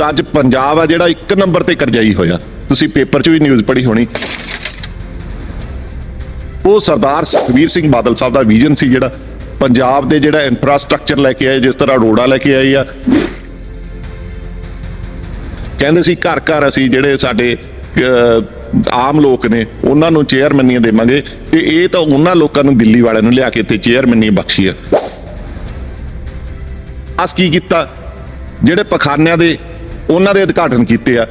ਤਾਂ ਅੱਜ ਪੰਜਾਬ ਆ ਜਿਹੜਾ ਇੱਕ ਨੰਬਰ ਤੇ ਕਰਜਾਈ ਹੋਇਆ। ਤੁਸੀਂ ਪੇਪਰ 'ਚ ਵੀ ਨਿਊਜ਼ ਪੜ੍ਹੀ ਹੋਣੀ। ਉਹ ਸਰਦਾਰ ਸੁਖਬੀਰ ਸਿੰਘ ਬਾਦਲ ਸਾਹਿਬ ਦਾ ਵਿਜ਼ਨ ਸੀ ਜਿਹੜਾ। ਪੰਜਾਬ ਦੇ ਜਿਹੜਾ ਇਨਫਰਾਸਟ੍ਰਕਚਰ ਲੈ ਕੇ ਆਏ, ਜਿਸ ਤਰ੍ਹਾਂ ਰੋੜਾ ਲੈ ਕੇ ਆਏ ਆ। ਕਹਿੰਦੇ ਸੀ ਘਰ ਘਰ ਅਸੀਂ ਜਿਹੜੇ ਸਾਡੇ ਆਮ ਲੋਕ ਨੇ, ਉਹਨਾਂ ਨੂੰ ਚੇਅਰਮੈਨੀਆਂ ਦੇਵਾਂਗੇ। ਤੇ ਇਹ ਤਾਂ ਉਹਨਾਂ ਲੋਕਾਂ ਨੂੰ ਦਿੱਲੀ ਵਾਲਿਆਂ ਨੂੰ ਲਿਆ ਕੇ ਇੱਥੇ ਚੇਅਰਮੈਨੀ ਬਖਸ਼ੀ ਆ। ਅਸ ਕੀ ਕੀਤਾ? ਜਿਹੜੇ ਪਖਾਨਿਆਂ ਦੇ ਉਹਨਾਂ ਦੇ ਉਦਘਾਟਨ ਕੀਤੇ ਆ।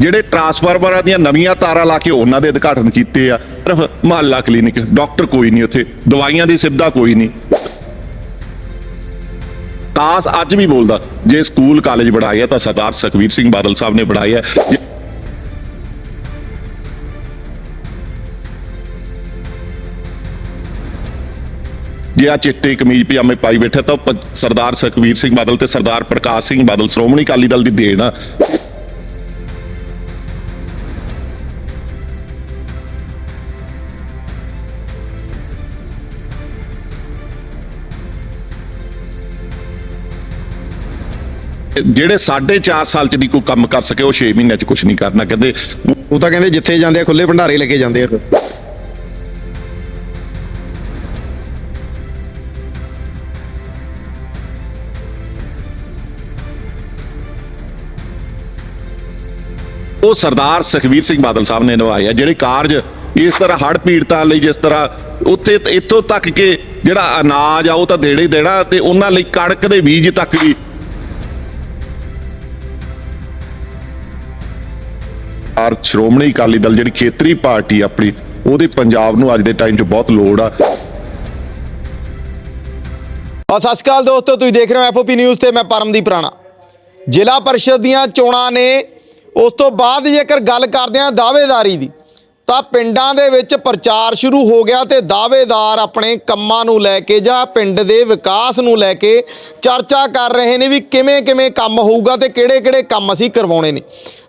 ਜਿਹੜੇ ਟਰਾਂਸਫਾਰਮਰਾਂ ਦੀਆਂ ਨਵੀਆਂ ਤਾਰਾਂ ਲਾ ਕੇ ਉਹਨਾਂ ਦੇ ਉਦਘਾਟਨ ਕੀਤੇ ਆ, ਸਿਰਫ ਮਹੱਲਾ ਕਲੀਨਿਕ, ਡਾਕਟਰ ਕੋਈ ਨਹੀਂ ਉੱਥੇ, ਦਵਾਈਆਂ ਦੀ ਸੁਵਿਧਾ ਕੋਈ ਨਹੀਂ। ਕਾਸ ਅੱਜ ਵੀ ਬੋਲਦਾ, ਜੇ ਸਕੂਲ, ਕਾਲਜ ਬਣਾਇਆ ਤਾਂ ਸਰਦਾਰ ਸੁਖਬੀਰ ਸਿੰਘ ਬਾਦਲ ਸਾਹਿਬ ਨੇ ਬਣਾਇਆ ਜੇ ਜੇ ਆ ਚਿੱਟੇ ਕਮੀਜ਼ ਪਜਾਮੇ ਪਾਈ ਬੈਠਾ ਤਾਂ ਸਰਦਾਰ ਸੁਖਬੀਰ ਸਿੰਘ ਬਾਦਲ ਤੇ ਸਰਦਾਰ ਪ੍ਰਕਾਸ਼ ਸਿੰਘ ਬਾਦਲ, ਸ਼੍ਰੋਮਣੀ ਅਕਾਲੀ ਦਲ ਦੀ ਦੇਣ ਆ। ਜਿਹੜੇ 4.5 ਸਾਲ ਚ ਨਹੀਂ ਕੋਈ ਕੰਮ ਕਰ ਸਕੇ, ਉਹ 6 ਮਹੀਨਿਆਂ ਚ ਕੁਝ ਨਹੀਂ ਕਰਨਾ। ਕਹਿੰਦੇ ਉਹ ਤਾਂ ਕਹਿੰਦੇ ਜਿੱਥੇ ਜਾਂਦੇ ਆ ਖੁੱਲੇ ਭੰਡਾਰੇ ਲੈ ਕੇ ਜਾਂਦੇ ਆ। ਉਹ ਸਰਦਾਰ ਸੁਖਬੀਰ ਸਿੰਘ ਬਾਦਲ ਸਾਹਿਬ ਨੇ ਨਿਭਾਇਆ ਜਿਹੜੇ ਕਾਰਜ ਇਸ ਤਰ੍ਹਾਂ ਹੜ ਪੀੜਤਾਂ ਲਈ ਜਿਸ ਤਰ੍ਹਾਂ ਉੱਥੇ ਇੱਥੋਂ ਤੱਕ ਕਿ ਜਿਹੜਾ ਅਨਾਜ ਆ ਉਹ ਤਾਂ ਦੇੜੇ ਦੇਣਾ ਤੇ ਉਹਨਾਂ ਲਈ ਕਣਕ ਦੇ ਬੀਜ ਤੱਕ ਵੀ। ਆਰ ਸ਼੍ਰੋਮਣੀ ਅਕਾਲੀ ਦਲ ਜਿਹੜੀ ਖੇਤਰੀ ਪਾਰਟੀ ਆਪਣੀ, ਉਹਦੇ ਪੰਜਾਬ ਨੂੰ ਅੱਜ ਦੇ ਟਾਈਮ 'ਚ ਬਹੁਤ ਲੋੜ ਆ। ਆ, ਸਤਿ ਸ਼੍ਰੀ ਅਕਾਲ ਦੋਸਤੋ, ਤੁਸੀਂ ਦੇਖ ਰਹੇ ਹੋ ਐਫਓਪੀ ਨਿਊਜ਼ ਤੇ ਮੈਂ ਪਰਮਦੀਪ ਰਾਣਾ। ਜ਼ਿਲ੍ਹਾ ਪਰਿਸ਼ਦ ਦੀਆਂ ਚੋਣਾਂ ਨੇ ਉਸ ਤੋਂ ਬਾਅਦ ਜੇਕਰ ਗੱਲ ਕਰਦੇ ਹਾਂ ਦਾਅਵੇਦਾਰੀ ਦੀ, ਤਾਂ ਪਿੰਡਾਂ ਦੇ ਵਿੱਚ ਪ੍ਰਚਾਰ ਸ਼ੁਰੂ ਹੋ ਗਿਆ ਤੇ ਦਾਅਵੇਦਾਰ ਆਪਣੇ ਕੰਮਾਂ ਨੂੰ ਲੈ ਕੇ ਜਾਂ ਪਿੰਡ ਦੇ ਵਿਕਾਸ ਨੂੰ ਲੈ ਕੇ ਚਰਚਾ ਕਰ ਰਹੇ ਨੇ ਵੀ ਕਿਵੇਂ ਕਿਵੇਂ ਕੰਮ ਹੋਊਗਾ ਤੇ ਕਿਹੜੇ ਕਿਹੜੇ ਕੰਮ ਅਸੀਂ ਕਰਵਾਉਣੇ ਨੇ।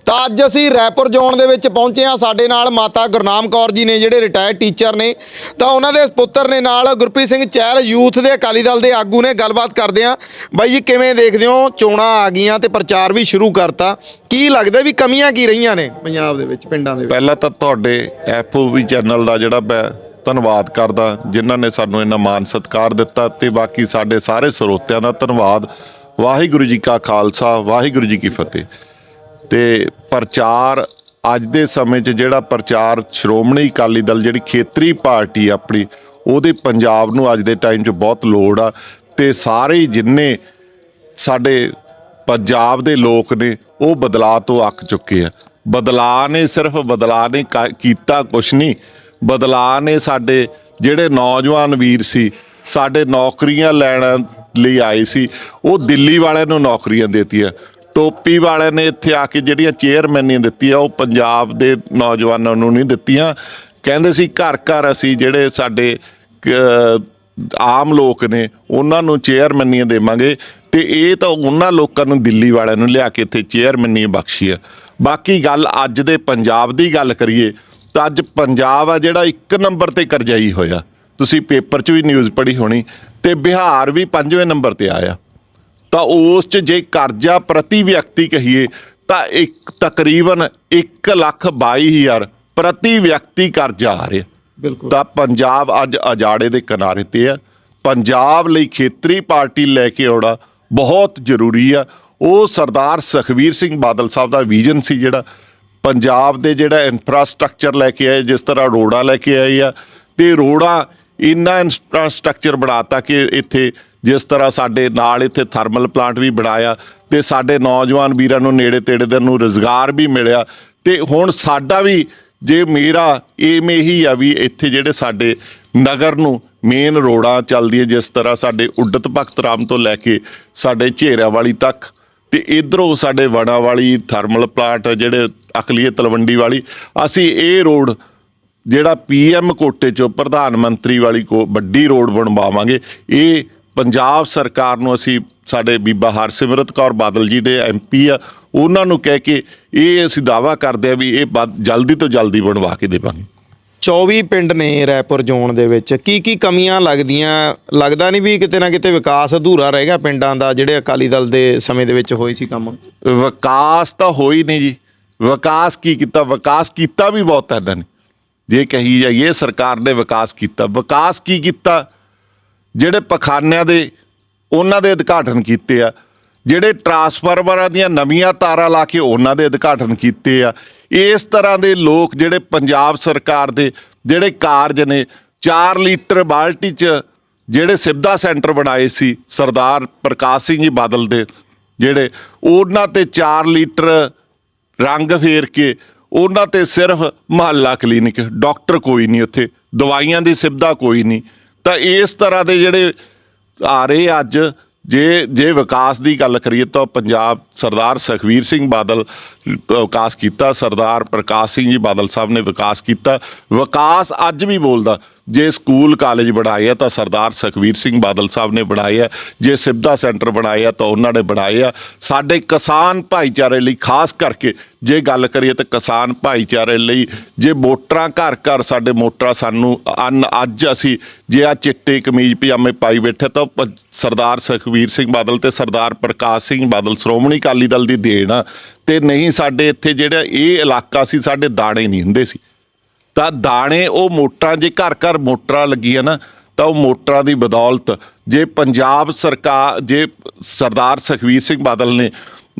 ਤਾਂ ਅੱਜ ਅਸੀਂ ਰੈਪੁਰ ਜ਼ੋਨ ਦੇ ਵਿੱਚ ਪਹੁੰਚੇ ਹਾਂ। ਸਾਡੇ ਨਾਲ ਮਾਤਾ ਗੁਰਨਾਮ ਕੌਰ ਜੀ ਨੇ ਜਿਹੜੇ ਰਿਟਾਇਰਡ ਟੀਚਰ ਨੇ, ਤਾਂ ਉਹਨਾਂ ਦੇ ਪੁੱਤਰ ਨੇ ਨਾਲ ਗੁਰਪ੍ਰੀਤ ਸਿੰਘ ਚਹਿਲ, ਯੂਥ ਦੇ ਅਕਾਲੀ ਦਲ ਦੇ ਆਗੂ ਨੇ ਗੱਲਬਾਤ ਕਰਦੇ ਹਾਂ। ਬਾਈ ਜੀ, ਕਿਵੇਂ ਦੇਖਦੇ ਹੋ? ਚੋਣਾਂ ਆ ਗਈਆਂ ਤੇ ਪ੍ਰਚਾਰ ਵੀ ਸ਼ੁਰੂ ਕਰਤਾ। ਕੀ ਲੱਗਦਾ ਵੀ ਕਮੀਆਂ ਕੀ ਰਹੀਆਂ ਨੇ ਪੰਜਾਬ ਦੇ ਵਿੱਚ, ਪਿੰਡਾਂ ਦੇ ਵਿੱਚ? ਪਹਿਲਾਂ ਤਾਂ ਤੁਹਾਡੇ ਐਫਓਵੀ ਚੈਨਲ ਦਾ ਜਿਹੜਾ ਮੈਂ ਧੰਨਵਾਦ ਕਰਦਾ, ਜਿਨ੍ਹਾਂ ਨੇ ਸਾਨੂੰ ਇੰਨਾ ਮਾਣ ਸਤਿਕਾਰ ਦਿੱਤਾ ਤੇ ਬਾਕੀ ਸਾਡੇ ਸਾਰੇ ਸਰੋਤਿਆਂ ਦਾ ਧੰਨਵਾਦ। ਵਾਹਿਗੁਰੂ ਜੀ ਕਾ ਖਾਲਸਾ, ਵਾਹਿਗੁਰੂ ਜੀ ਕੀ ਫਤਿਹ। ਤੇ ਪ੍ਰਚਾਰ ਅੱਜ ਦੇ ਸਮੇਂ 'ਚ ਜਿਹੜਾ ਪ੍ਰਚਾਰ ਸ਼੍ਰੋਮਣੀ ਅਕਾਲੀ ਦਲ ਜਿਹੜੀ ਖੇਤਰੀ ਪਾਰਟੀ ਆ ਆਪਣੀ, ਉਹਦੇ ਪੰਜਾਬ ਨੂੰ ਅੱਜ ਦੇ ਟਾਈਮ 'ਚ ਬਹੁਤ ਲੋੜ ਆ ਤੇ ਸਾਰੇ ਜਿੰਨੇ ਸਾਡੇ ਪੰਜਾਬ ਦੇ ਲੋਕ ਨੇ, ਉਹ ਬਦਲਾਅ ਤੋਂ ਅੱਕ ਚੁੱਕੇ ਆ। ਬਦਲਾਅ ਨੇ ਸਿਰਫ ਬਦਲਾਅ ਨੇ ਕਾ- ਕੀਤਾ ਕੁਛ ਨਹੀਂ, ਬਦਲਾਅ ਨੇ ਸਾਡੇ ਜਿਹੜੇ ਨੌਜਵਾਨ ਵੀਰ ਸੀ, ਸਾਡੇ ਨੌਕਰੀਆਂ ਲੈਣ ਲਈ ਆਏ ਸੀ, ਉਹ ਦਿੱਲੀ ਵਾਲਿਆਂ ਨੂੰ ਨੌਕਰੀਆਂ ਦੇਤੀਆਂ। ਟੋਪੀ ਵਾਲਿਆਂ ਨੇ ਇੱਥੇ ਆ ਕੇ ਜਿਹੜੀਆਂ ਚੇਅਰਮੈਨੀਆਂ ਦਿੱਤੀਆਂ, ਉਹ ਪੰਜਾਬ ਦੇ ਨੌਜਵਾਨਾਂ ਨੂੰ ਨਹੀਂ ਦਿੱਤੀਆਂ। ਕਹਿੰਦੇ ਸੀ ਘਰ ਘਰ ਅਸੀਂ ਜਿਹੜੇ ਸਾਡੇ ਆਮ ਲੋਕ ਨੇ, ਉਹਨਾਂ ਨੂੰ ਚੇਅਰਮੈਨੀਆਂ ਦੇਵਾਂਗੇ। ਤੇ ਇਹ ਤਾਂ ਉਹਨਾਂ ਲੋਕਾਂ ਨੂੰ ਦਿੱਲੀ ਵਾਲਿਆਂ ਨੂੰ ਲਿਆ ਕੇ ਇੱਥੇ ਚੇਅਰਮੈਨੀ ਬਖਸ਼ੀ ਆ। ਬਾਕੀ ਗੱਲ ਅੱਜ ਦੇ ਪੰਜਾਬ ਦੀ ਗੱਲ ਕਰੀਏ, ਤਾਂ ਅੱਜ ਪੰਜਾਬ ਆ ਜਿਹੜਾ ਇੱਕ ਨੰਬਰ ਤੇ ਕਰਜਾਈ ਹੋਇਆ। ਤੁਸੀਂ ਪੇਪਰ 'ਚ ਵੀ ਨਿਊਜ਼ ਪੜ੍ਹੀ ਹੋਣੀ, ਤੇ ਬਿਹਾਰ ਵੀ ਪੰਜਵੇਂ ਨੰਬਰ ਤੇ ਆਇਆ। ਤਾਂ ਉਸ 'ਚ ਜੇ ਕਰਜ਼ਾ ਪ੍ਰਤੀ ਵਿਅਕਤੀ ਕਹੀਏ ਤਾਂ ਇੱਕ ਤਕਰੀਬਨ 1 ਲੱਖ 22 ਹਜ਼ਾਰ ਪ੍ਰਤੀ ਵਿਅਕਤੀ ਕਰਜ਼ਾ ਆ ਰਿਹਾ। ਬਿਲਕੁਲ। ਤਾਂ ਪੰਜਾਬ ਅੱਜ ਅਜਾੜੇ ਦੇ ਕਿਨਾਰੇ ਤੇ ਆ। ਪੰਜਾਬ ਲਈ ਖੇਤਰੀ ਪਾਰਟੀ ਲੈ ਕੇ ਆਉਣਾ ਬਹੁਤ ਜ਼ਰੂਰੀ ਆ। ਉਹ ਸਰਦਾਰ ਸੁਖਬੀਰ ਸਿੰਘ ਬਾਦਲ ਸਾਹਿਬ ਦਾ ਵਿਜ਼ਨ ਸੀ ਜਿਹੜਾ। ਪੰਜਾਬ ਦੇ ਜਿਹੜਾ ਇਨਫਰਾਸਟ੍ਰਕਚਰ ਲੈ ਕੇ ਆਏ ਜਿਸ ਤਰ੍ਹਾਂ ਰੋੜਾ ਲੈ ਕੇ ਆਏ ਆ ਤੇ ਰੋੜਾ ਇੰਨਾ ਇਨਫਰਾਸਟ੍ਰਕਚਰ ਬਣਾਤਾ ਕਿ ਇੱਥੇ ਜਿਸ ਤਰ੍ਹਾਂ ਸਾਡੇ ਨਾਲ ਇੱਥੇ ਥਰਮਲ ਪਲਾਂਟ ਵੀ ਬਣਾਇਆ ਤੇ ਸਾਡੇ ਨੌਜਵਾਨ ਵੀਰਾਂ ਨੂੰ ਨੇੜੇ ਤੇੜੇ ਦੇ ਨੂੰ ਰੋਜ਼ਗਾਰ ਵੀ ਮਿਲਿਆ। ਤੇ ਹੁਣ ਸਾਡਾ ਵੀ ਜੇ ਮੇਰਾ ਏਮ ਇਹੀ ਆ ਵੀ ਇੱਥੇ ਜਿਹੜੇ ਸਾਡੇ ਨਗਰ ਨੂੰ ਮੇਨ ਰੋਡਾਂ ਚੱਲਦੀਆਂ, ਜਿਸ ਤਰ੍ਹਾਂ ਸਾਡੇ ਉੱਡਤ ਭਗਤ ਰਾਮ ਤੋਂ ਲੈ ਕੇ ਸਾਡੇ ਝੇਰਿਆਂ ਵਾਲੀ ਤੱਕ ਤੇ ਇਧਰੋਂ ਸਾਡੇ ਵਣਾ ਵਾਲੀ ਥਰਮਲ ਪਲਾਂਟ, ਜਿਹੜੇ ਅਕਲੀਏ ਤਲਵੰਡੀ ਵਾਲੀ, ਅਸੀਂ ਇਹ ਰੋਡ ਜਿਹੜਾ ਪੀਐਮ ਕੋਟੇ ਚੋਂ ਪ੍ਰਧਾਨ ਮੰਤਰੀ ਵਾਲੀ ਕੋ ਵੱਡੀ ਰੋਡ ਬਣਵਾਵਾਂਗੇ। ਇਹ ਪੰਜਾਬ ਸਰਕਾਰ ਨੂੰ ਅਸੀਂ ਸਾਡੇ ਬੀਬਾ ਹਰਸਿਮਰਤ ਕੌਰ ਬਾਦਲ ਜੀ ਦੇ ਐਮਪੀ ਆ ਉਹਨਾਂ ਨੂੰ ਕਹਿ ਕੇ ਇਹ ਅਸੀਂ ਦਾਵਾ ਕਰਦੇ ਆ ਵੀ ਇਹ ਜਲਦੀ ਤੋਂ ਜਲਦੀ ਬਣਵਾ ਕੇ ਦੇਵਾਂਗੇ। 24 ਪਿੰਡ ਨੇ ਰੈਪੁਰ ਜ਼ੋਨ ਦੇ ਵਿੱਚ ਕੀ ਕੀ ਕਮੀਆਂ ਲੱਗਦੀਆਂ? ਲੱਗਦਾ ਨਹੀਂ ਵੀ ਕਿਤੇ ਨਾ ਕਿਤੇ ਵਿਕਾਸ ਅਧੂਰਾ ਰਹਿ ਗਿਆ ਪਿੰਡਾਂ ਦਾ ਜਿਹੜੇ ਅਕਾਲੀ ਦਲ ਦੇ ਸਮੇਂ ਦੇ ਵਿੱਚ ਹੋਏ ਸੀ ਕੰਮ? ਵਿਕਾਸ ਤਾਂ ਹੋਈ ਨਹੀਂ ਜੀ। ਵਿਕਾਸ ਕੀ ਕੀਤਾ? ਵਿਕਾਸ ਕੀਤਾ ਵੀ ਬਹੁਤ ਹੈ ਇਹਨਾਂ ਨੇ। ਜੇ ਕਹੀ ਜਾਈਏ ਸਰਕਾਰ ਨੇ ਵਿਕਾਸ ਕੀਤਾ। ਵਿਕਾਸ ਕੀ ਕੀਤਾ? ਜਿਹੜੇ ਪਖਾਨਿਆਂ ਦੇ ਉਹਨਾਂ ਦੇ ਉਦਘਾਟਨ ਕੀਤੇ ਆ, ਜਿਹੜੇ ਟਰਾਂਸਫਾਰਮਰਾਂ ਦੀਆਂ ਨਵੀਆਂ ਤਾਰਾਂ ਲਾ ਕੇ ਉਹਨਾਂ ਦੇ ਉਦਘਾਟਨ ਕੀਤੇ ਆ, ਇਸ ਤਰ੍ਹਾਂ ਦੇ ਲੋਕ ਜਿਹੜੇ ਪੰਜਾਬ ਸਰਕਾਰ ਦੇ ਜਿਹੜੇ ਕਾਰਜ ਨੇ 4 ਲੀਟਰ ਬਾਲਟੀ 'ਚ ਜਿਹੜੇ ਸਿੱਧਾ ਸੈਂਟਰ ਬਣਾਏ ਸੀ, ਸਰਦਾਰ ਪ੍ਰਕਾਸ਼ ਸਿੰਘ ਜੀ ਬਾਦਲ ਦੇ, ਜਿਹੜੇ ਉਹਨਾਂ ਤੇ 4 ਲੀਟਰ ਰੰਗ ਫੇਰ ਕੇ ਉਹਨਾਂ ਤੇ ਸਿਰਫ ਮਹੱਲਾ ਕਲੀਨਿਕ, ਡਾਕਟਰ ਕੋਈ ਨਹੀਂ ਉੱਥੇ, ਦਵਾਈਆਂ ਦੀ ਸੁਵਿਧਾ ਕੋਈ ਨਹੀਂ ਤਾਂ ਇਸ ਤਰ੍ਹਾਂ ਦੇ ਜਿਹੜੇ ਆ ਰਹੇ ਅੱਜ, ਜੇ ਜੇ ਵਿਕਾਸ ਦੀ ਗੱਲ ਕਰੀਏ ਤਾਂ ਪੰਜਾਬ ਸਰਦਾਰ ਸੁਖਵੀਰ ਸਿੰਘ ਬਾਦਲ ਵਿਕਾਸ ਕੀਤਾ, ਸਰਦਾਰ ਪ੍ਰਕਾਸ਼ ਸਿੰਘ ਜੀ ਬਾਦਲ ਸਾਹਿਬ ਨੇ ਵਿਕਾਸ ਕੀਤਾ। ਵਿਕਾਸ ਅੱਜ ਵੀ ਬੋਲਦਾ। ਜੇ ਸਕੂਲ ਕਾਲਜ ਬਣਾਏ ਆ ਤਾਂ ਸਰਦਾਰ ਸੁਖਵੀਰ ਸਿੰਘ ਬਾਦਲ ਸਾਹਿਬ ਨੇ ਬਣਾਏ ਆ। ਜੇ ਸਿੱਧਾ ਸੈਂਟਰ ਬਣਾਏ ਆ ਤਾਂ ਉਹਨਾਂ ਨੇ ਬਣਾਏ ਆ। ਸਾਡੇ ਕਿਸਾਨ ਭਾਈਚਾਰੇ ਲਈ ਖਾਸ ਕਰਕੇ ਜੇ ਗੱਲ ਕਰੀਏ ਤਾਂ ਕਿਸਾਨ ਭਾਈਚਾਰੇ ਲਈ ਜੇ ਮੋਟਰਾਂ ਘਰ ਘਰ ਸਾਡੇ ਮੋਟਰਾਂ ਸਾਨੂੰ ਅੰਨ ਅੱਜ ਅਸੀਂ ਜੇ ਆ ਚਿੱਟੇ ਕਮੀਜ਼ ਪਜਾਮੇ ਪਾਈ ਬੈਠੇ ਤਾਂ ਪ- ਸਰਦਾਰ ਸੁਖਵੀਰ ਸਿੰਘ ਬਾਦਲ ਤੇ ਸਰਦਾਰ ਪ੍ਰਕਾਸ਼ ਸਿੰਘ ਬਾਦਲ ਸ਼੍ਰੋਮਣੀ ਅਕਾਲੀ ਦਲ ਦੀ ਦੇਣ ਆ। ਤੇ ਨਹੀਂ ਸਾਡੇ ਇੱਥੇ ਜਿਹੜਾ ਇਹ ਇਲਾਕਾ ਸੀ ਸਾਡੇ ਦਾਣੇ ਨਹੀਂ ਹੁੰਦੇ ਸੀ। ਤਾਂ ਦਾਣੇ, ਉਹ ਮੋਟਰਾਂ, ਜੇ ਘਰ ਘਰ ਮੋਟਰਾਂ ਲੱਗੀਆਂ ਨਾ, ਤਾਂ ਉਹ ਮੋਟਰਾਂ ਦੀ ਬਦੌਲਤ ਜੇ ਪੰਜਾਬ ਸਰਕਾਰ, ਜੇ ਸਰਦਾਰ ਸੁਖਵੀਰ ਸਿੰਘ ਬਾਦਲ ਨੇ,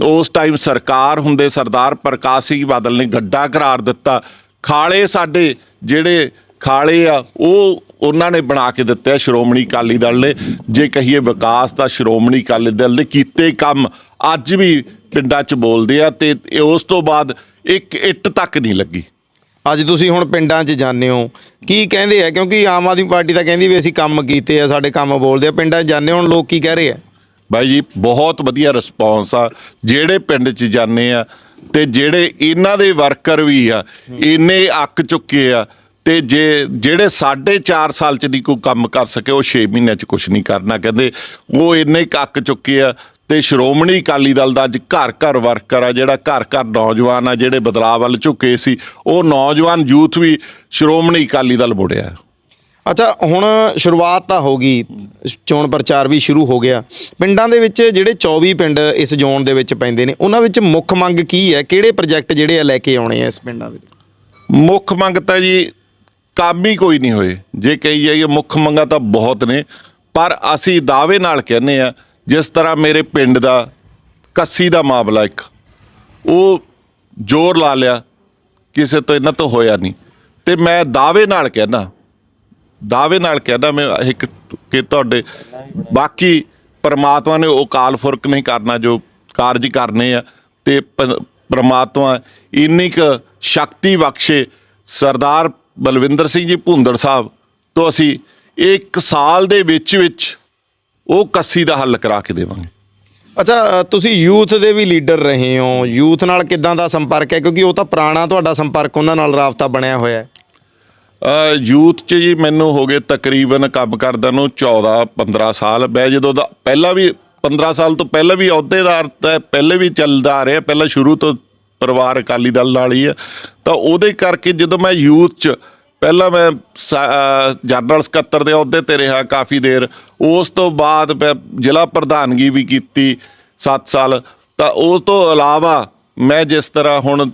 ਉਸ ਟਾਈਮ ਸਰਕਾਰ ਹੁੰਦੇ, ਸਰਦਾਰ ਪ੍ਰਕਾਸ਼ ਸਿੰਘ ਬਾਦਲ ਨੇ ਗੱਡਾ ਕਰਾਰ ਦਿੱਤਾ। ਖਾਲੇ ਸਾਡੇ ਜਿਹੜੇ ਖਾਲੇ ਆ, ਉਹ ਉਹਨਾਂ ਨੇ ਬਣਾ ਕੇ ਦਿੱਤੇ ਆ ਸ਼੍ਰੋਮਣੀ ਅਕਾਲੀ ਦਲ ਨੇ। ਜੇ ਕਹੀਏ ਵਿਕਾਸ ਦਾ ਸ਼੍ਰੋਮਣੀ ਅਕਾਲੀ ਦਲ ਦੇ ਕੀਤੇ ਕੰਮ ਅੱਜ ਵੀ ਪਿੰਡਾਂ 'ਚ ਬੋਲਦੇ ਆ ਤੇ ਇਹ ਉਸ ਤੋਂ ਬਾਅਦ ਇੱਕ ਇੱਟ ਤੱਕ ਨਹੀਂ ਲੱਗੀ। ਅੱਜ ਤੁਸੀਂ ਹੁਣ ਪਿੰਡਾਂ 'ਚ ਜਾਂਦੇ ਹੋ ਕੀ ਕਹਿੰਦੇ ਆ? ਕਿਉਂਕਿ ਆਮ ਆਦਮੀ ਪਾਰਟੀ ਤਾਂ ਕਹਿੰਦੀ ਵੀ ਅਸੀਂ ਕੰਮ ਕੀਤੇ ਆ ਸਾਡੇ ਕੰਮ ਬੋਲਦੇ ਆ ਪਿੰਡਾਂ 'ਚ ਜਾਂਦੇ ਹੋ, ਹੁਣ ਲੋਕ ਕੀ ਕਹਿ ਰਹੇ ਆ? ਬਾਈ ਜੀ ਬਹੁਤ ਵਧੀਆ ਰਿਸਪੌਂਸ ਆ ਜਿਹੜੇ ਪਿੰਡ 'ਚ ਜਾਂਦੇ ਆ ਤੇ ਜਿਹੜੇ ਇਹਨਾਂ ਦੇ ਵਰਕਰ ਵੀ ਆ ਇੰਨੇ ਅੱਕ ਚੁੱਕੇ ਆ ਤੇ ਜੇ ਜਿਹੜੇ ਸਾਢੇ 4 ਸਾਲ 'ਚ ਨਹੀਂ ਕੋਈ ਕੰਮ ਕਰ ਸਕੇ ਉਹ 6 ਮਹੀਨਿਆਂ 'ਚ ਕੁਝ ਨਹੀਂ ਕਰਨਾ ਕਹਿੰਦੇ ਉਹ ਇੰਨੇ ਕੁ ਅੱਕ ਚੁੱਕੇ ਆ ਤੇ ਸ਼੍ਰੋਮਣੀ ਅਕਾਲੀ ਦਲ ਦਾ ਅੱਜ ਘਰ ਘਰ ਵਰਕਰ ਆ ਜਿਹੜਾ ਘਰ ਘਰ ਨੌਜਵਾਨ ਆ ਜਿਹੜੇ ਬਦਲਾਅ ਵੱਲ ਝੁਕੇ ਸੀ ਉਹ ਨੌਜਵਾਨ ਯੂਥ ਵੀ ਸ਼੍ਰੋਮਣੀ ਅਕਾਲੀ ਦਲ ਮੁੜਿਆ ਅੱਛਾ ਹੁਣ ਸ਼ੁਰੂਆਤ ਤਾਂ ਹੋ ਗਈ ਚੋਣ ਪ੍ਰਚਾਰ ਵੀ ਸ਼ੁਰੂ ਹੋ ਗਿਆ। ਪਿੰਡਾਂ ਦੇ ਵਿੱਚ ਜਿਹੜੇ 24 ਪਿੰਡ ਇਸ ਜ਼ੋਨ ਦੇ ਵਿੱਚ ਪੈਂਦੇ ਨੇ ਉਹਨਾਂ ਵਿੱਚ ਮੁੱਖ ਮੰਗ ਕੀ ਹੈ? ਕਿਹੜੇ ਪ੍ਰੋਜੈਕਟ ਜਿਹੜੇ ਆ ਲੈ ਕੇ ਆਉਣੇ ਆ ਇਸ ਪਿੰਡਾਂ ਦੇ ਮੁੱਖ ਮੰਗ ਤਾਂ ਜੀ ਕੰਮ ਹੀ ਕੋਈ ਨਹੀਂ ਹੋਏ। ਜੇ ਕਹੀ ਜਾਈਏ ਮੁੱਖ ਮੰਗਾਂ ਤਾਂ ਬਹੁਤ ਨੇ ਪਰ ਅਸੀਂ ਦਾਅਵੇ ਨਾਲ ਕਹਿੰਦੇ ਆ ਜਿਸ ਤਰ੍ਹਾਂ ਮੇਰੇ ਪਿੰਡ ਦਾ ਕੱਸੀ ਦਾ ਮਾਮਲਾ ਇੱਕ, ਉਹ ਜ਼ੋਰ ਲਾ ਲਿਆ, ਕਿਸੇ ਤੋਂ ਇਹਨਾਂ ਤੋਂ ਹੋਇਆ ਨਹੀਂ। ਤੇ ਮੈਂ ਦਾਅਵੇ ਨਾਲ ਕਹਿੰਦਾ ਦਾਅਵੇ ਨਾਲ ਕਹਿੰਦਾ ਮੈਂ ਇੱਕ ਕਿ ਤੁਹਾਡੇ ਬਾਕੀ ਪਰਮਾਤਮਾ ਨੇ ਉਹ ਕਾਲ ਫੁਰਕ ਨਹੀਂ ਕਰਨਾ, ਜੋ ਕਾਰਜ ਕਰਨੇ ਆ, ਤੇ ਪਰਮਾਤਮਾ ਇੰਨੀ ਕੁ ਸ਼ਕਤੀ ਬਖਸ਼ੇ ਸਰਦਾਰ ਬਲਵਿੰਦਰ ਸਿੰਘ ਜੀ ਭੁੰਦੜ ਸਾਹਿਬ ਤੋਂ ਅਸੀਂ ਇੱਕ ਸਾਲ ਦੇ ਵਿੱਚ ਵਿੱਚ ਉਹ ਕੱਸੀ ਦਾ ਹੱਲ ਕਰਾ ਕੇ ਦੇਵਾਂਗੇ। ਅੱਛਾ ਤੁਸੀਂ ਯੂਥ ਦੇ ਵੀ ਲੀਡਰ ਰਹੇ ਹੋ। ਯੂਥ ਨਾਲ ਕਿੱਦਾਂ ਦਾ ਸੰਪਰਕ ਹੈ? ਕਿਉਂਕਿ ਉਹ ਤਾਂ ਪੁਰਾਣਾ ਤੁਹਾਡਾ ਸੰਪਰਕ ਉਹਨਾਂ ਨਾਲ ਰਾਬਤਾ ਬਣਿਆ ਹੋਇਆ ਹੈ। ਯੂਥ ਚ ਜੀ ਮੈਨੂੰ ਹੋ ਗਏ ਤਕਰੀਬਨ ਕੰਮ ਕਰਦਾ ਨੂੰ 14 15 ਸਾਲ। ਮੈਂ ਜਦੋਂ ਦਾ ਪਹਿਲਾਂ ਵੀ 15 ਸਾਲ ਤੋਂ ਪਹਿਲਾਂ ਵੀ ਅਹੁਦੇਦਾਰ ਤਾਂ ਪਹਿਲੇ ਵੀ ਚੱਲਦਾ ਆ ਰਿਹਾ। ਪਹਿਲਾਂ ਸ਼ੁਰੂ ਤੋਂ ਪਰਿਵਾਰ ਅਕਾਲੀ ਦਲ ਨਾਲ ਹੀ ਆ। ਤਾਂ ਉਹਦੇ ਕਰਕੇ ਜਦੋਂ ਮੈਂ ਯੂਥ ਚ ਪਹਿਲਾਂ ਮੈਂ ਸ- ਜਨਰਲ ਸਕੱਤਰ ਦੇ ਅਹੁਦੇ ਤੇ ਰਿਹਾ ਕਾਫੀ ਦੇਰ। ਉਸ ਤੋਂ ਬਾਅਦ ਮੈਂ ਜ਼ਿਲ੍ਹਾ ਪ੍ਰਧਾਨਗੀ ਵੀ ਕੀਤੀ 7 ਸਾਲ। ਤਾਂ ਉਸ ਤੋਂ ਇਲਾਵਾ ਮੈਂ ਜਿਸ ਤਰ੍ਹਾਂ ਹੁਣ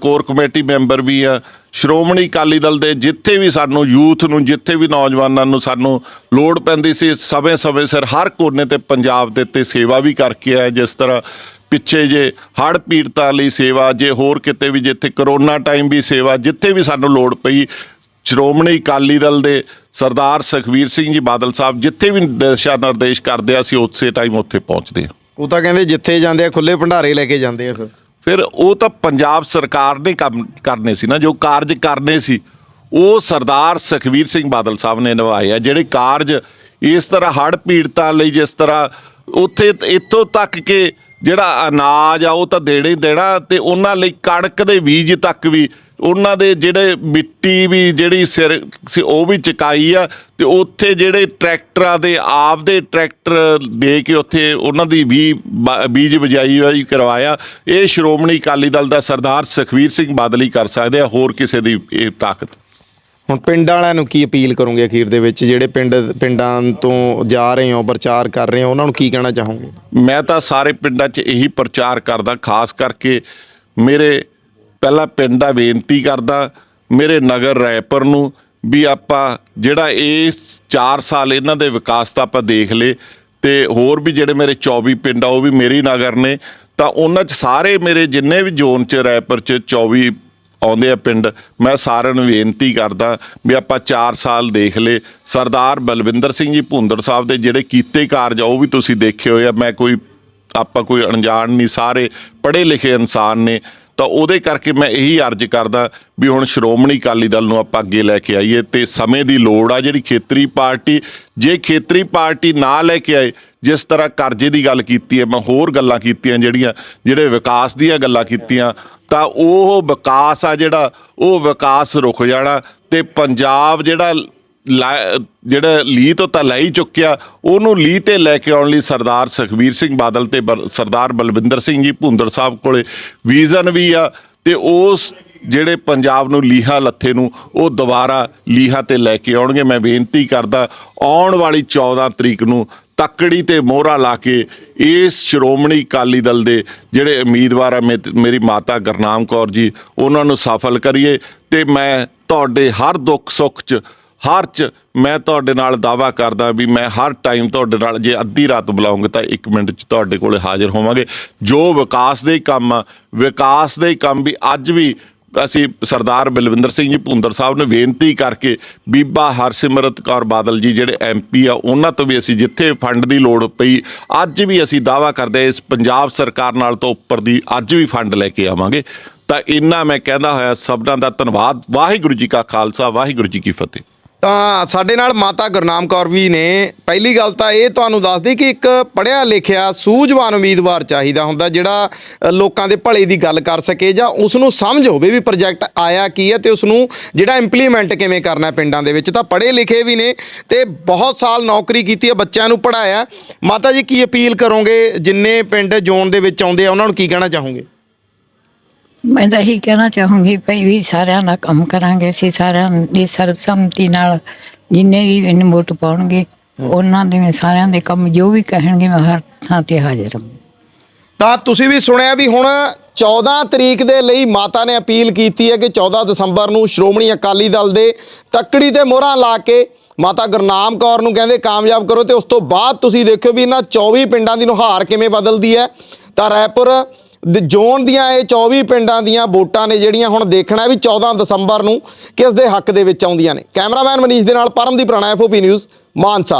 ਕੋਰ ਕਮੇਟੀ ਮੈਂਬਰ ਵੀ ਆ ਸ਼੍ਰੋਮਣੀ ਅਕਾਲੀ ਦਲ ਦੇ ਜਿੱਥੇ ਵੀ ਸਾਨੂੰ ਯੂਥ ਨੂੰ, ਜਿੱਥੇ ਵੀ ਨੌਜਵਾਨਾਂ ਨੂੰ ਸਾਨੂੰ ਲੋੜ ਪੈਂਦੀ ਸੀ ਸਮੇਂ ਸਮੇਂ ਸਿਰ ਹਰ ਕੋਨੇ ਤੇ ਪੰਜਾਬ ਦੇ ਤੇ ਸੇਵਾ ਵੀ ਕਰਕੇ ਆਏ, ਜਿਸ ਤਰ੍ਹਾਂ ਪਿੱਛੇ ਜੇ ਹੜ੍ਹ ਪੀੜਤਾਂ ਲਈ ਸੇਵਾ, ਜੇ ਹੋਰ ਕਿਤੇ ਵੀ ਜਿੱਥੇ ਕਰੋਨਾ ਟਾਈਮ ਵੀ ਸੇਵਾ, ਜਿੱਥੇ ਵੀ ਸਾਨੂੰ ਲੋੜ ਪਈ ਸ਼੍ਰੋਮਣੀ ਅਕਾਲੀ ਦਲ ਦੇ ਸਰਦਾਰ ਸੁਖਵੀਰ ਸਿੰਘ ਜੀ ਬਾਦਲ ਸਾਹਿਬ ਜਿੱਥੇ ਵੀ ਦਿਸ਼ਾ ਨਿਰਦੇਸ਼ ਕਰਦੇ ਆ ਅਸੀਂ ਉਸੇ ਟਾਈਮ ਉੱਥੇ ਪਹੁੰਚਦੇ ਹਾਂ। ਉਹ ਤਾਂ ਕਹਿੰਦੇ ਜਿੱਥੇ ਜਾਂਦੇ ਆ ਖੁੱਲੇ ਭੰਡਾਰੇ ਲੈ ਕੇ ਜਾਂਦੇ ਆ ਫਿਰ। ਫਿਰ ਉਹ ਤਾਂ ਪੰਜਾਬ ਸਰਕਾਰ ਨੇ ਕੰਮ ਕਰਨੇ ਸੀ ਨਾ ਜੋ ਕਾਰਜ ਕਰਨੇ ਸੀ ਉਹ ਸਰਦਾਰ ਸੁਖਵੀਰ ਸਿੰਘ ਬਾਦਲ ਸਾਹਿਬ ਨੇ ਨਿਭਾਏ ਆ ਜਿਹੜੇ ਕਾਰਜ ਇਸ ਤਰ੍ਹਾਂ ਹੜ੍ਹ ਪੀੜਤਾਂ ਲਈ ਜਿਸ ਤਰ੍ਹਾਂ ਉੱਥੇ ਇੱਥੋਂ ਤੱਕ ਕਿ ਜਿਹੜਾ ਅਨਾਜ ਆ ਉਹ ਤਾਂ ਦੇਣਾ ਦੇਣਾ ਤੇ ਉਹਨਾਂ ਲਈ ਕਣਕ ਦੇ ਬੀਜ ਤੱਕ ਵੀ ਉਹਨਾਂ ਦੇ ਜਿਹੜੇ ਮਿੱਟੀ ਵੀ ਜਿਹੜੀ ਸਿਰ ਸੀ ਉਹ ਵੀ ਚੁਕਾਈ ਆ ਤੇ ਉੱਥੇ ਜਿਹੜੇ ਟਰੈਕਟਰਾਂ ਦੇ ਆਪ ਦੇ ਟਰੈਕਟਰ ਦੇ ਕੇ ਉੱਥੇ ਉਹਨਾਂ ਦੀ ਵੀ ਬੀਜ ਬਜਾਈ ਹੋਈ ਕਰਵਾਇਆ। ਇਹ ਸ਼੍ਰੋਮਣੀ ਅਕਾਲੀ ਦਲ ਦਾ ਸਰਦਾਰ ਸੁਖਵੀਰ ਸਿੰਘ ਬਾਦਲ ਹੀ ਕਰ ਸਕਦੇ ਆ ਹੋਰ ਕਿਸੇ ਦੀ ਇਹ ਤਾਕਤ। ਹੁਣ ਪਿੰਡ ਵਾਲਿਆਂ ਨੂੰ ਕੀ ਅਪੀਲ ਕਰੋਗੇ ਅਖੀਰ ਦੇ ਵਿੱਚ? ਜਿਹੜੇ ਪਿੰਡ ਪਿੰਡਾਂ ਤੋਂ ਜਾ ਰਹੇ ਹੋ ਪ੍ਰਚਾਰ ਕਰ ਰਹੇ ਹੋ ਉਹਨਾਂ ਨੂੰ ਕੀ ਕਹਿਣਾ ਚਾਹੋਗੇ? ਮੈਂ ਤਾਂ ਸਾਰੇ ਪਿੰਡਾਂ 'ਚ ਇਹੀ ਪ੍ਰਚਾਰ ਕਰਦਾ ਖਾਸ ਕਰਕੇ ਮੇਰੇ ਪਹਿਲਾਂ ਪਿੰਡ ਦਾ ਬੇਨਤੀ ਕਰਦਾ, ਮੇਰੇ ਨਗਰ ਰਾਏਪੁਰ ਨੂੰ, ਵੀ ਆਪਾਂ ਜਿਹੜਾ ਇਹ 4 ਸਾਲ ਇਹਨਾਂ ਦੇ ਵਿਕਾਸ ਦਾ ਆਪਾਂ ਦੇਖ ਲੇ ਤੇ ਹੋਰ ਵੀ ਜਿਹੜੇ ਮੇਰੇ 24 ਪਿੰਡ ਆ, ਉਹ ਵੀ ਮੇਰੀ ਨਗਰ ਨੇ, ਤਾਂ ਉਹਨਾਂ 'ਚ ਸਾਰੇ ਮੇਰੇ ਜਿੰਨੇ ਵੀ ਜ਼ੋਨ 'ਚ ਰਾਏਪੁਰ 'ਚ 24 ਆਉਂਦੇ ਆ ਪਿੰਡ, ਮੈਂ ਸਾਰਿਆਂ ਨੂੰ ਬੇਨਤੀ ਕਰਦਾ ਵੀ ਆਪਾਂ 4 ਸਾਲ ਦੇਖ ਲੇ ਸਰਦਾਰ ਬਲਵਿੰਦਰ ਸਿੰਘ ਜੀ ਭੁੰਦੜ ਸਾਹਿਬ ਦੇ ਜਿਹੜੇ ਕੀਤੇ ਕਾਰਜ ਆ, ਉਹ ਵੀ ਤੁਸੀਂ ਦੇਖੇ ਹੋਏ ਆ, ਮੈਂ ਕੋਈ, ਆਪਾਂ ਕੋਈ ਅਣਜਾਣ ਨਹੀਂ, ਸਾਰੇ ਪੜ੍ਹੇ ਲਿਖੇ ਇਨਸਾਨ ਨੇ ਤਾਂ ਉਹਦੇ ਕਰਕੇ ਮੈਂ ਇਹੀ ਅਰਜ਼ ਕਰਦਾ ਵੀ ਹੁਣ ਸ਼੍ਰੋਮਣੀ ਅਕਾਲੀ ਦਲ ਨੂੰ ਆਪਾਂ ਅੱਗੇ ਲੈ ਕੇ ਆਈਏ ਤੇ ਸਮੇਂ ਦੀ ਲੋੜ ਆ ਜਿਹੜੀ ਖੇਤਰੀ ਪਾਰਟੀ, ਜੇ ਖੇਤਰੀ ਪਾਰਟੀ ਨਾ ਲੈ ਕੇ ਆਏ, ਜਿਸ ਤਰ੍ਹਾਂ ਕਰਜ਼ੇ ਦੀ ਗੱਲ ਕੀਤੀ ਹੈ, ਮੈਂ ਹੋਰ ਗੱਲਾਂ ਕੀਤੀਆਂ ਜਿਹੜੀਆਂ, ਜਿਹੜੇ ਵਿਕਾਸ ਦੀਆਂ ਗੱਲਾਂ ਕੀਤੀਆਂ, ਤਾਂ ਉਹ ਵਿਕਾਸ ਆ ਜਿਹੜਾ, ਉਹ ਵਿਕਾਸ ਰੁਕ ਜਾਣਾ ਤੇ ਪੰਜਾਬ ਜਿਹੜਾ ਜਿਹੜਾ ਲੀ ਤੋਂ ਤਾਂ ਲੈ ਹੀ ਚੁੱਕਿਆ, ਉਹਨੂੰ ਲੀ ਤੇ ਲੈ ਕੇ ਆਉਣ ਲਈ ਸਰਦਾਰ ਸੁਖਬੀਰ ਸਿੰਘ ਬਾਦਲ ਤੇ ਬਲ- ਸਰਦਾਰ ਬਲਵਿੰਦਰ ਸਿੰਘ ਜੀ ਭੁੰਦਰ ਸਾਹਿਬ ਕੋਲੇ ਵੀਜ਼ਨ ਵੀ ਆ ਤੇ ਉਸ ਜਿਹੜੇ ਪੰਜਾਬ ਨੂੰ ਲੀਹਾ ਲੱਥੇ ਨੂੰ, ਉਹ ਦੁਬਾਰਾ ਲੀਹਾ ਤੇ ਲੈ ਕੇ ਆਉਣਗੇ। ਮੈਂ ਬੇਨਤੀ ਕਰਦਾ, ਆਉਣ ਵਾਲੀ 14 ਤਰੀਕ ਨੂੰ ਤੱਕੜੀ ਤੇ ਮੋਹਰਾ ਲਾ ਕੇ ਇਸ ਸ਼੍ਰੋਮਣੀ ਅਕਾਲੀ ਦਲ ਦੇ ਜਿਹੜੇ ਉਮੀਦਵਾਰ ਆ ਮੇ- ਮੇਰੀ ਮਾਤਾ ਗੁਰਨਾਮ ਕੌਰ ਜੀ, ਉਹਨਾਂ ਨੂੰ ਸਫਲ ਕਰੀਏ ਤੇ ਮੈਂ ਤੁਹਾਡੇ ਹਰ ਦੁੱਖ ਸੁੱਖ 'ਚ ਹਰ ਚ ਮੈਂ ਤੁਹਾਡੇ ਨਾਲ ਦਾਵਾ ਕਰਦਾ ਵੀ ਮੈਂ ਹਰ ਟਾਈਮ ਤੁਹਾਡੇ ਨਾਲ ਜੇ ਅੱਧੀ ਰਾਤ ਬੁਲਾਉਂਗੇ ਤਾਂ 1 ਮਿੰਟ ਚ ਤੁਹਾਡੇ ਕੋਲੇ ਹਾਜ਼ਰ ਹੋਵਾਂਗੇ। ਜੋ ਵਿਕਾਸ ਦੇ ਹੀ ਕੰਮ ਆ, ਵਿਕਾਸ ਦੇ ਹੀ ਕੰਮ ਵੀ ਅੱਜ ਵੀ ਅਸੀਂ ਸਰਦਾਰ ਬਲਵਿੰਦਰ ਸਿੰਘ ਜੀ ਭੁੰਦਰ ਸਾਹਿਬ ਨੇ ਬੇਨਤੀ ਕਰਕੇ ਬੀਬਾ ਹਰਸਿਮਰਤ ਕੌਰ ਬਾਦਲ ਜੀ ਜਿਹੜੇ ਐਮਪੀ ਆ, ਉਹਨਾਂ ਤੋਂ ਵੀ ਅਸੀਂ ਜਿੱਥੇ ਫੰਡ ਦੀ ਲੋੜ ਪਈ, ਅੱਜ ਵੀ ਅਸੀਂ ਦਾਵਾ ਕਰਦੇ ਇਸ ਪੰਜਾਬ ਸਰਕਾਰ ਨਾਲ ਤੋਂ ਉੱਪਰ ਦੀ ਅੱਜ ਵੀ ਫੰਡ ਲੈ ਕੇ ਆਵਾਂਗੇ। ਤਾਂ ਇੰਨਾ ਮੈਂ ਕਹਿੰਦਾ ਹੋਇਆ ਸਭਨਾਂ ਦਾ ਧੰਨਵਾਦ। ਵਾਹਿਗੁਰੂ ਜੀ ਕਾ ਖਾਲਸਾ, ਵਾਹਿਗੁਰੂ ਜੀ ਕੀ ਫਤਿਹ। ਤਾਂ ਸਾਡੇ ਨਾਲ ਮਾਤਾ ਗੁਰਨਾਮ ਕੌਰ ਵੀ ਨੇ। ਪਹਿਲੀ ਗੱਲ ਤਾਂ ਇਹ ਤੁਹਾਨੂੰ ਦੱਸਦੀ ਕਿ ਇੱਕ ਪੜ੍ਹਿਆ ਲਿਖਿਆ, ਸੂਝਵਾਨ ਉਮੀਦਵਾਰ ਚਾਹੀਦਾ ਹੁੰਦਾ ਜਿਹੜਾ ਲੋਕਾਂ ਦੇ ਭਲੇ ਦੀ ਗੱਲ ਕਰ ਸਕੇ ਜਾਂ ਉਸ ਨੂੰ ਸਮਝ ਹੋਵੇ ਵੀ ਪ੍ਰੋਜੈਕਟ ਆਇਆ ਕੀ ਹੈ ਤੇ ਉਸ ਨੂੰ ਜਿਹੜਾ ਇੰਪਲੀਮੈਂਟ ਕਿਵੇਂ ਕਰਨਾ ਪਿੰਡਾਂ ਦੇ ਵਿੱਚ। ਤਾਂ ਪੜ੍ਹੇ ਲਿਖੇ ਵੀ ਨੇ ਤੇ ਬਹੁਤ ਸਾਲ ਨੌਕਰੀ ਕੀਤੀ ਹੈ, ਬੱਚਿਆਂ ਨੂੰ ਪੜ੍ਹਾਇਆ। ਮਾਤਾ ਜੀ, ਕੀ ਅਪੀਲ ਕਰੋਗੇ? ਜਿੰਨੇ ਪਿੰਡ ਜ਼ੋਨ ਦੇ ਵਿੱਚ ਆਉਂਦੇ ਆ, ਉਹਨਾਂ ਨੂੰ ਕੀ ਕਹਿਣਾ ਚਾਹੋਗੇ? ਮੈਂ ਤਾਂ ਇਹੀ ਕਹਿਣਾ ਚਾਹੂੰਗੀ ਭਈ ਵੀ ਸਾਰਿਆਂ ਦਾ ਕੰਮ ਕਰਾਂਗੇ ਅਸੀਂ ਸਾਰਿਆਂ ਦੀ ਸਰਬਸੰਮਤੀ ਨਾਲ ਜਿੰਨੇ ਵੀ ਇਹਨੂੰ ਵੋਟ ਪਾਉਣਗੇ ਉਹਨਾਂ ਦੇ ਮੈਂ ਸਾਰਿਆਂ ਦੇ ਕੰਮ ਜੋ ਵੀ ਕਹਿਣਗੇ ਮੈਂ ਹਰ ਥਾਂ ਤੇ ਹਾਜ਼ਰ ਹਾਂ। ਤਾਂ ਤੁਸੀਂ ਵੀ ਸੁਣਿਆ ਵੀ ਹੁਣ 14 ਤਰੀਕ ਦੇ ਲਈ ਮਾਤਾ ਨੇ ਅਪੀਲ ਕੀਤੀ ਹੈ ਕਿ 14 ਦਸੰਬਰ ਨੂੰ ਸ਼੍ਰੋਮਣੀ ਅਕਾਲੀ ਦਲ ਦੇ ਤੱਕੜੀ ਤੇ ਮੋਹਰਾਂ ਲਾ ਕੇ ਮਾਤਾ ਗੁਰਨਾਮ ਕੌਰ ਨੂੰ ਕਹਿੰਦੇ ਕਾਮਯਾਬ ਕਰੋ ਤੇ ਉਸ ਤੋਂ ਬਾਅਦ ਤੁਸੀਂ ਦੇਖਿਓ ਵੀ ਇਹਨਾਂ 24 ਪਿੰਡਾਂ ਦੀ ਨੁਹਾਰ ਕਿਵੇਂ ਬਦਲਦੀ ਹੈ। ਤਾਂ ਰਾਏਪੁਰ ਜ਼ੋਨ ਦੀਆਂ ਇਹ 24 ਪਿੰਡਾਂ ਦੀਆਂ ਵੋਟਾਂ ਨੇ ਜਿਹੜੀਆਂ ਹੁਣ ਦੇਖਣਾ ਵੀ 14 ਦਸੰਬਰ ਨੂੰ ਕਿਸ ਦੇ ਹੱਕ ਦੇ ਵਿੱਚ ਆਉਂਦੀਆਂ ਨੇ। ਕੈਮਰਾਮੈਨ ਮਨੀਸ਼ ਦੇ ਨਾਲ ਪਰਮਦੀਪ ਰਾਣਾ ਐਫਓਪੀ ਨਿਊਜ਼ ਮਾਨਸਾ।